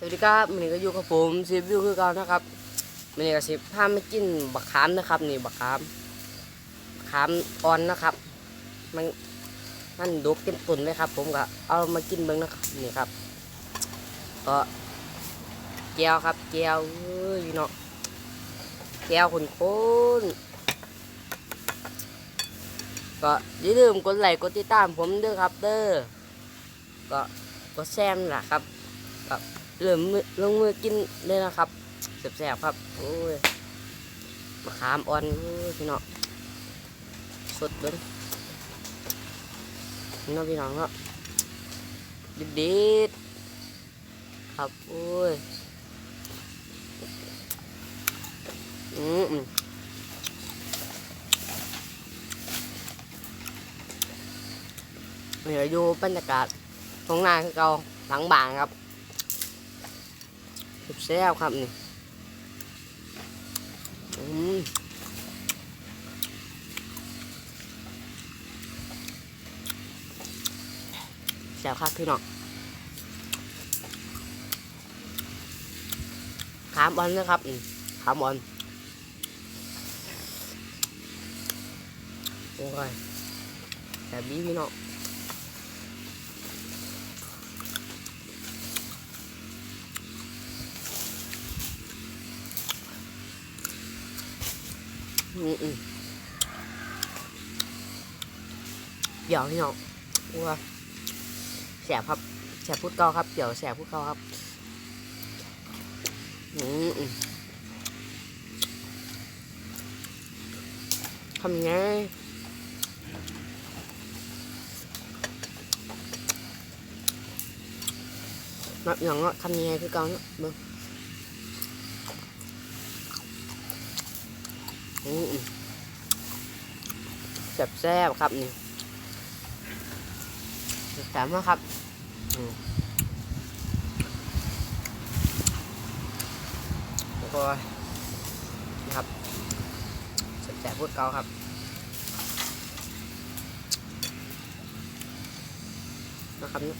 สวัสดีครับมันนี้ก็อยู่กับผมซีบิวคือเก่านะครับมันนี้ก็สิพามากินบักขามนะครับ นี่บักขามบักขามอ่อนนะครับ มันมันดกเต็มตุ่นเลยครับ ผมก็เอามากินเบิ้งนะครับนี่ครับก็แก้วครับแก้วเอ้ยเนาะแก้วคนคนก็อย่าลืมกดไลค์กดติดตามผมด้วยครับ เด้อก็กดแซมล่ะครับ เริ่มมือลงมือกินเลยนะครับแสบๆครับโอ้ยมะขามอ่อนโอ้ยพี่น้องสดเลยพี่น้องพี่น้องเนาะเด็ดๆครับโอ้ยอืมอืมนี่เราอยู่บรรยากาศตรงหน้าคือเก่าหลังบ้านครับ แซ่บครับนี่แซ่บครับพี่น้องขามบอลนะครับขามบอลโอ้ยแบบนี้พี่น้อง อืมอืมเดี๋ยวพี่น้องว่าแสบครับแสบพูดเกาครับเดี๋ยวแสบพูดเกาครับอืมอืมทำไงนับอย่างเนาะทำยังไงคือเกาเนาะเบิ่ง อืมอืมแซ่บครับนี่แซ่บมากครับแล้วก็นี่ครับแซ่บพูดเกาครับนะครับนี่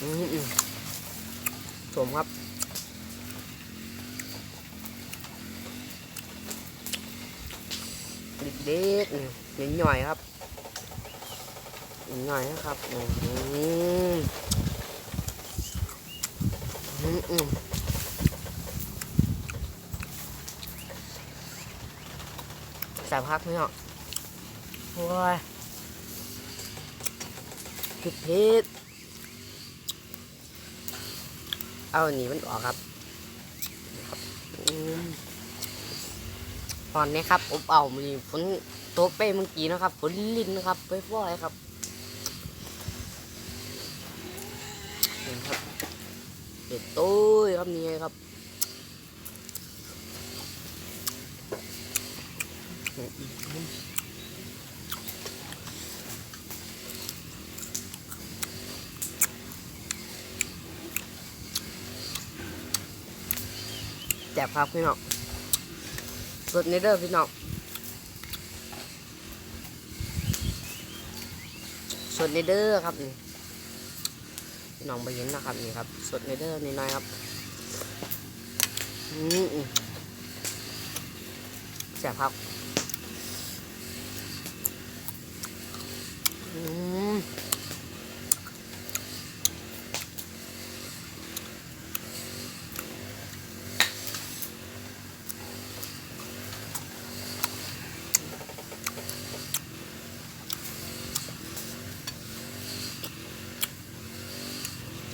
อืมสมครับ เด็กๆนิดหน่อยครับหน่อยนะครับอืมอืมอืมใส่พักไหมเนาะโอ้ยผิดผิดเอาอันนี้มันออกครับครับอืม ตอนนี้ครับอบเอามีฝนโตเป้เมื่อกี้นะครับฝนลินนะครับไปฟ้อยครับนี่ครับเด็ดโต้ยครับนี่ครับแจบครับพี่น้อง สดในเด้อพี่น้องสดในเด้อครับนี่พี่น้องไปเห็นนะครับนี่ครับสดในเด้อนี่น้อยครับอืมอืมแซ่บครับอืม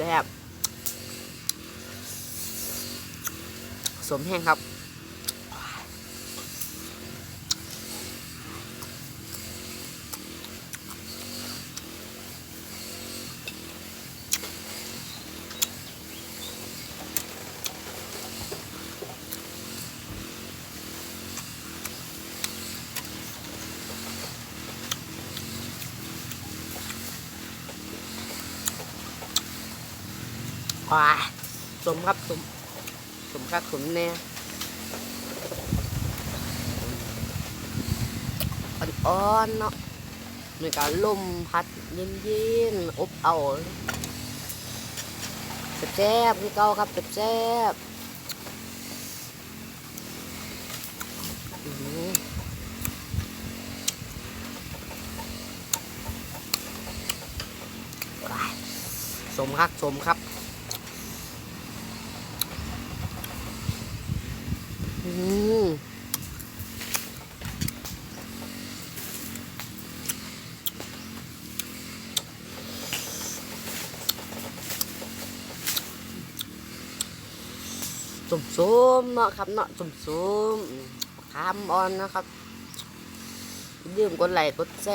แซ่บสมแห้งครับ ว้าสมครับสมสมครับสมแน่อ่อนๆเนาะมีการลมพัดเย็นๆอบเอาแซ่บๆคือเก่าครับแซ่บสมครับ สมครับอืม สมสมเนาะครับเนาะสมสมๆขามออนนะครับ ดื่มกดไหลกดแซ่